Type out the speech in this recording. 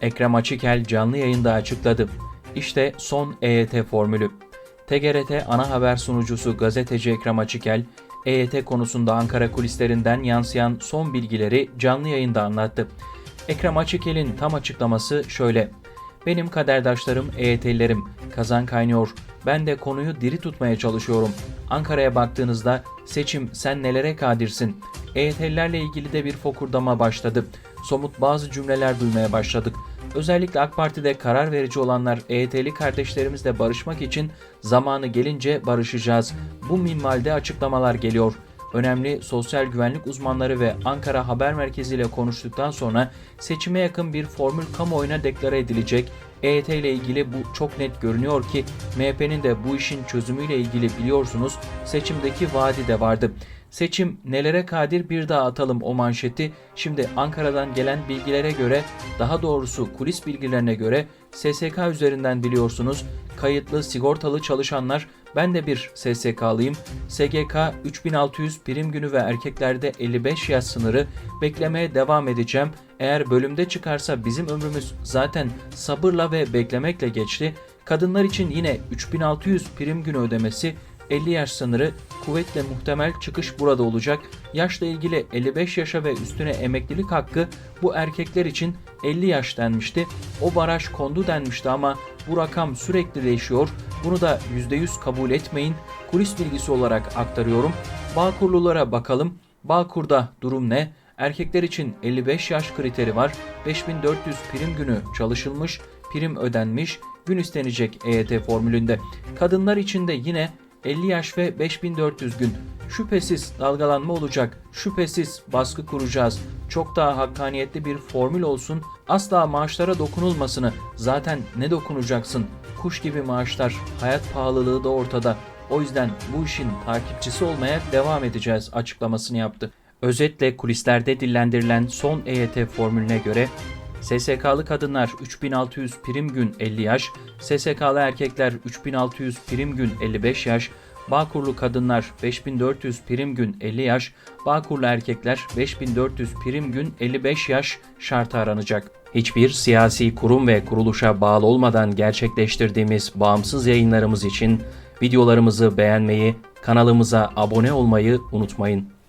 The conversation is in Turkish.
Ekrem Açıkel canlı yayında açıkladı. İşte son EYT formülü. TGRT ana haber sunucusu gazeteci Ekrem Açıkel, EYT konusunda Ankara kulislerinden yansıyan son bilgileri canlı yayında anlattı. Ekrem Açıkel'in tam açıklaması şöyle. Benim kaderdaşlarım EYT'lilerim. Kazan kaynıyor. Ben de konuyu diri tutmaya çalışıyorum. Ankara'ya baktığınızda seçim sen nelere kadirsin? EYT'lilerle ilgili de bir fokurdama başladı. Somut bazı cümleler duymaya başladık. Özellikle AK Parti'de karar verici olanlar EYT'li kardeşlerimizle barışmak için zamanı gelince barışacağız. Bu minvalde açıklamalar geliyor. Önemli sosyal güvenlik uzmanları ve Ankara Haber Merkezi ile konuştuktan sonra seçime yakın bir formül kamuoyuna deklare edilecek. EYT ile ilgili bu çok net görünüyor ki MHP'nin de bu işin çözümüyle ilgili biliyorsunuz seçimdeki vaadi de vardı. Seçim nelere kadir bir daha atalım o manşeti. Şimdi Ankara'dan gelen bilgilere göre daha doğrusu kulis bilgilerine göre SSK üzerinden biliyorsunuz kayıtlı sigortalı çalışanlar ben de bir SSK'lıyım. SGK 3600 prim günü ve erkeklerde 55 yaş sınırı beklemeye devam edeceğim. Eğer bölümde çıkarsa bizim ömrümüz zaten sabırla ve beklemekle geçti. Kadınlar için yine 3600 prim günü ödemesi 50 yaş sınırı kuvvetle muhtemel çıkış burada olacak. Yaşla ilgili 55 yaşa ve üstüne emeklilik hakkı bu erkekler için 50 yaş denmişti. O baraj kondu denmişti ama bu rakam sürekli değişiyor. Bunu da %100 kabul etmeyin. Kulis bilgisi olarak aktarıyorum. Bağkurlulara bakalım. Bağkur'da durum ne? Erkekler için 55 yaş kriteri var. 5400 prim günü çalışılmış, prim ödenmiş, gün istenecek EYT formülünde. Kadınlar için de yine 50 yaş ve 5400 gün. Şüphesiz dalgalanma olacak. Şüphesiz baskı kuracağız. Çok daha hakkaniyetli bir formül olsun. Asla maaşlara dokunulmasını. Zaten ne dokunacaksın? Kuş gibi maaşlar, hayat pahalılığı da ortada. O yüzden bu işin takipçisi olmaya devam edeceğiz açıklamasını yaptı. Özetle kulislerde dillendirilen son EYT formülüne göre SSK'lı kadınlar 3600 prim gün 50 yaş, SSK'lı erkekler 3600 prim gün 55 yaş, Bağkurlu kadınlar 5400 prim gün 50 yaş, Bağkurlu erkekler 5400 prim gün 55 yaş şartı aranacak. Hiçbir siyasi kurum ve kuruluşa bağlı olmadan gerçekleştirdiğimiz bağımsız yayınlarımız için videolarımızı beğenmeyi, kanalımıza abone olmayı unutmayın.